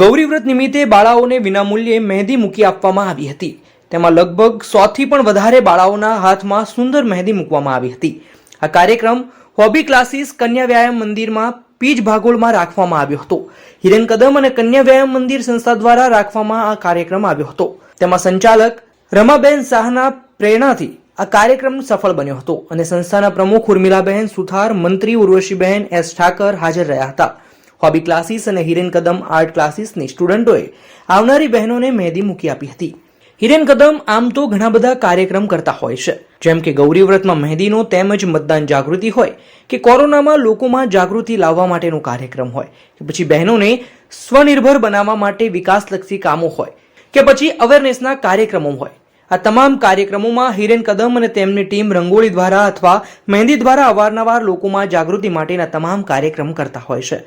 ગૌરીવ્રત નિમિત્તે બાળાઓને વિનામૂલ્યે મહેંદી મૂકી આપવામાં આવી હતી. તેમાં લગભગ સોથી પણ વધારે બાળાઓના હાથમાં સુંદર મહેંદી મૂકવામાં આવી હતી. આ કાર્યક્રમ હોબી ક્લાસીસ કન્યા વ્યાયામ મંદિરમાં પીજ ભાગોળમાં રાખવામાં આવ્યો હતો. હિરેન કદમ અને કન્યા વ્યાયામ મંદિર સંસ્થા દ્વારા રાખવામાં આ કાર્યક્રમ આવ્યો હતો. તેમાં સંચાલક રમાબેન શાહના પ્રેરણાથી આ કાર્યક્રમ સફળ બન્યો હતો અને સંસ્થાના પ્રમુખ ઉર્મિલાબહેન સુથાર, મંત્રી ઉર્વશીબહેન એસ ઠાકર હાજર રહ્યા હતા. હોબી ક્લાસીસ અને હિરેન કદમ આર્ટ ક્લાસીસની સ્ટુડન્ટોએ આવનારી બહેનોને મહેંદી મૂકી આપી હતી. હિરેન કદમ આમ તો ઘણા બધા કાર્યક્રમ કરતા હોય છે. જેમ કે ગૌરીવ્રતમાં મહેંદીનો તેમજ મતદાન જાગૃતિ હોય કે કોરોનામાં લોકોમાં જાગૃતિ લાવવા માટેનો કાર્યક્રમ હોય કે પછી બહેનોને સ્વનિર્ભર બનાવવા માટે વિકાસલક્ષી કામો હોય કે પછી અવેરનેસના કાર્યક્રમો હોય. આ તમામ કાર્યક્રમોમાં હિરેન કદમ અને તેમની ટીમ રંગોળી દ્વારા અથવા મહેંદી દ્વારા અવારનવાર લોકોમાં જાગૃતિ માટેના તમામ કાર્યક્રમ કરતા હોય છે.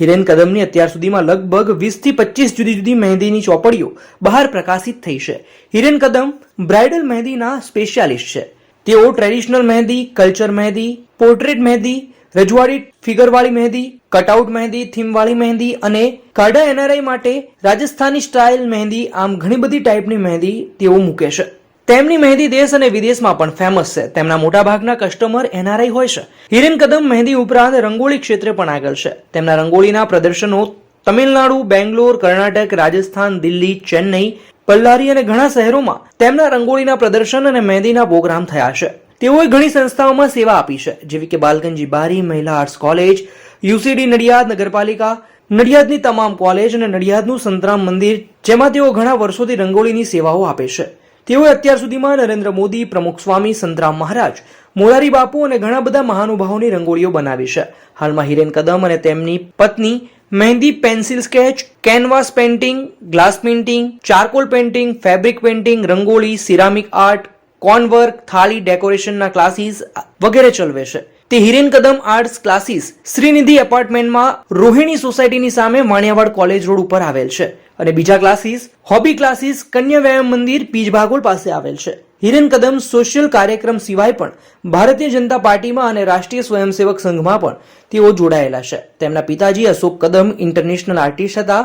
હિરેન કદમની અત્યાર સુધીમાં લગભગ વીસથી પચીસ જુદી જુદી મહેંદીની ચોપડીઓ બહાર પ્રકાશિત થઈ છે. હિરેન કદમ બ્રાઇડલ મહેંદીના સ્પેશિયાલિસ્ટ છે. તેઓ ટ્રેડિશનલ મહેંદી, કલ્ચર મહેંદી, પોર્ટ્રેટ મહેંદી, રજવાડી, ફિગરવાળી મહેંદી, કટઆઉટ મહેંદી, થીમવાળી મહેંદી અને કાઢા એનઆરઆઈ માટે રાજસ્થાની સ્ટાઇલ મહેંદી આમ ઘણી બધી ટાઈપની મહેંદી તેઓ મૂકે છે. તેમની મહેંદી દેશ અને વિદેશમાં પણ ફેમસ છે. તેમના મોટાભાગના કસ્ટમર એનઆરઆઈ હોય છે. હિરેન કદમ મહેંદી ઉપરાંત રંગોળી ક્ષેત્રે પણ આગળ છે. તેમના રંગોળીના પ્રદર્શનો તમિલનાડુ, બેંગ્લોર, કર્ણાટક, રાજસ્થાન, દિલ્હી, ચેન્નઈ, પલ્લારી અને ઘણા શહેરોમાં તેમના રંગોળીના પ્રદર્શન અને મહેંદીના પ્રોગ્રામ થયા છે. તેઓએ ઘણી સંસ્થાઓમાં સેવા આપી છે, જેવી કે બાલગંજી બારી, મહિલા આર્ટ્સ કોલેજ, યુસીડી નડિયાદ નગરપાલિકા, નડિયાદની તમામ કોલેજ અને નડિયાદનું સંતરામ મંદિર, જેમાં તેઓ ઘણા વર્ષોથી રંગોળીની સેવાઓ આપે છે. તેઓએ અત્યાર સુધીમાં નરેન્દ્ર મોદી, પ્રમુખ સ્વામી, સંતરામ મહારાજ, મોરારી બાપુ અને ઘણા બધા મહાનુભાવોની રંગોળીઓ બનાવી છે. હાલમાં હિરેન કદમ અને તેમની પત્ની મહેંદી pencil sketch, canvas painting, glass painting, charcoal painting, fabric painting, rangoli, ceramic art cone work થાળી, ડેકોરેશનના ક્લાસીસ વગેરે ચલવે છે. તે હિરેન કદમ આર્ટ્સ ક્લાસીસ શ્રીનિધિ એપાર્ટમેન્ટમાં રોહિણી સોસાયટીની સામે માણિયાવાડ કોલેજ રોડ ઉપર આવેલ છે. અને બીજા ક્લાસીસ, હોબી ક્લાસીસ કન્યા વ્યાયામ મંદિર પીજભાગોળ પાસે આવેલ છે. હિરેન કદમ સોશિયલ કાર્યક્રમ સિવાય પણ ભારતીય જનતા પાર્ટીમાં અને રાષ્ટ્રીય સ્વયંસેવક સંઘમાં પણ તેઓ જોડાયેલા છે. તેમના પિતાજી અશોક કદમ ઇન્ટરનેશનલ આર્ટિસ્ટ હતા.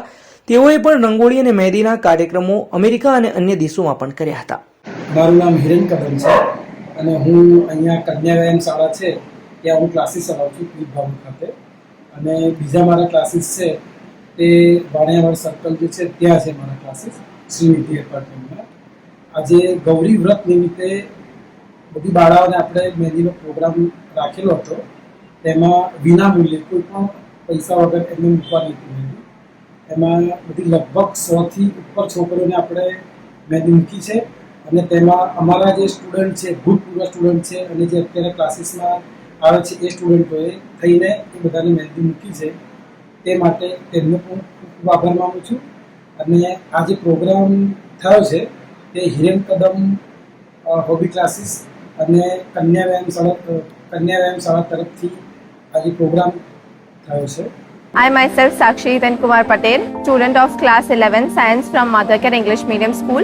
તેઓએ પણ રંગોળી અને મહેંદીના કાર્યક્રમો અમેરિકા અને અન્ય દેશોમાં પણ કર્યા હતા. મારું નામ હિરેન કદમ છે અને હું અહીંયા કન્યા વ્યાયામ શાળા છે. ત્યાં હું ક્લાસીસ ચલાવું છું ભવન ખાતે. અને બીજા મારા ક્લાસીસ છે તે વાણિયાવાડ સર્કલ જે છે, ત્યાં છે મારા ક્લાસીસ શ્રીનિધિ એપાર્ટમેન્ટમાં આજે ગૌરી વ્રત નિમિત્તે બધી બાળાઓને આપણે મહેંદીનો પ્રોગ્રામ રાખેલો હતો. તેમાં વિના મૂલ્યે કોઈ પણ પૈસા વગર એમને મૂકવાની હતી એમાં બધી લગભગ સોથી ઉપર છોકરીઓને આપણે મહેંદી મૂકી છે. અને તેમાં અમારા જે સ્ટુડન્ટ છે, ભૂતપૂર્વ સ્ટુડન્ટ છે અને જે અત્યારે ક્લાસીસમાં આવે છે એ સ્ટુડન્ટોએ થઈને એ બધાને મહેંદી મૂકી છે. તે માટે તેમનો પણ ખૂબ આભાર માનું છું. અને આ જે પ્રોગ્રામ થયો છે તે હિરેન કદમ હોબી ક્લાસીસ અને કન્યા વ્યાયામ શાળા કન્યા વ્યાયામ શાળા તરફથી આ જે પ્રોગ્રામ થયો છે. I myself Sakshi Hiren Kumar Patel, student of class 11 science from Care English Medium School.